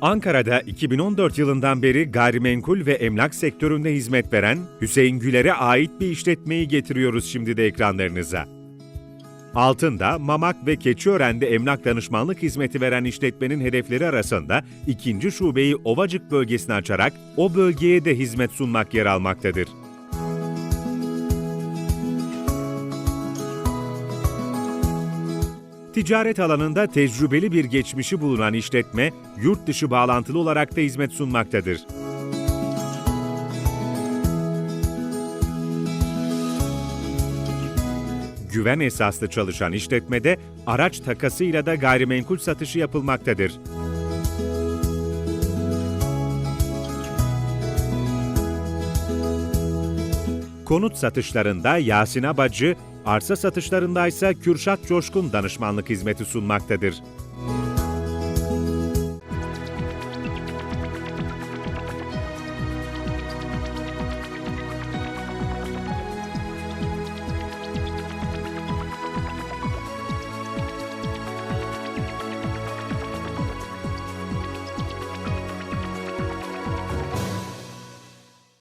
Ankara'da 2014 yılından beri gayrimenkul ve emlak sektöründe hizmet veren Hüseyin Güler'e ait bir işletmeyi getiriyoruz şimdi de ekranlarınıza. Altında, Mamak ve Keçiören'de emlak danışmanlık hizmeti veren işletmenin hedefleri arasında ikinci şubeyi Ovacık bölgesine açarak o bölgeye de hizmet sunmak yer almaktadır. Ticaret alanında tecrübeli bir geçmişi bulunan işletme, yurt dışı bağlantılı olarak da hizmet sunmaktadır. Güven esaslı çalışan işletmede araç takasıyla da gayrimenkul satışı yapılmaktadır. Konut satışlarında Yasin Abacı, arsa satışlarında ise Kürşat Coşkun danışmanlık hizmeti sunmaktadır.